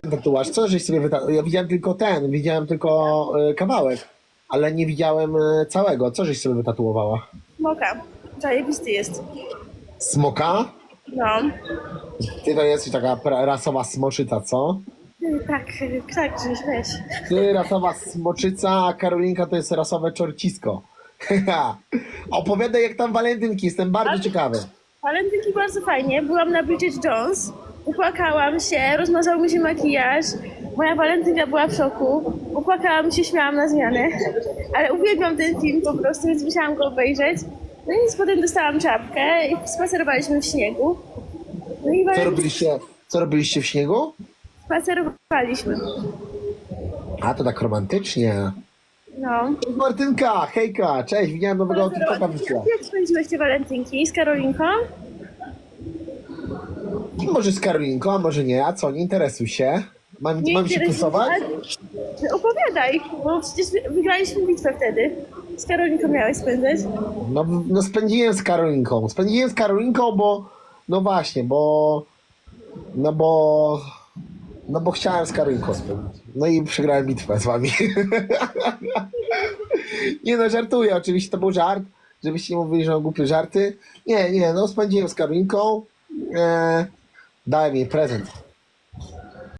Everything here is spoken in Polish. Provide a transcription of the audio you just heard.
ten tatuaż? Co żeś sobie wytatuował? Ja widziałem tylko ten, widziałem tylko e, kawałek, ale nie widziałem e, całego. Co żeś sobie wytatuowała? Moka. Zajebisty jest. Smoka? No. Ty to jesteś taka pra- rasowa smoczyca, co? Y, Tak, y, tak, żeś weź. Ty rasowa smoczyca, a Karolinka to jest rasowe czorcisko. Opowiadaj jak tam walentynki, jestem bardzo Ale- ciekawy. Walentynki bardzo fajnie. Byłam na Bridget Jones. Upłakałam się, rozmazał mi się makijaż. Moja walentynka była w szoku. Upłakałam się, śmiałam na zmianę. Ale uwielbiam ten film po prostu, więc musiałam go obejrzeć. No i potem dostałam czapkę i spacerowaliśmy w śniegu. No i Co robiliście, co robiliście w śniegu? spacerowaliśmy. A, to tak romantycznie. No. Martynka, hejka, cześć, widziałem nowego wrzuciła. Jak spędziłeś te walentynki z Karolinką? Może z Karolinką, a może nie, a co, nie interesuj się. Mam, mam się interesuje, kusować? ale- Opowiadaj, bo przecież wy- wygraliśmy bitwę wtedy. Z Karolinką miałeś spędzać. No, no spędziłem z Karolinką. Spędziłem z Karolinką, bo no właśnie, bo no bo no bo chciałem z Karolinką spędzić. No i przegrałem bitwę z wami. nie no, żartuję, oczywiście to był żart, żebyście nie mówili, że mam głupie żarty. Nie, nie, no spędziłem z Karolinką. E, Buy me a present.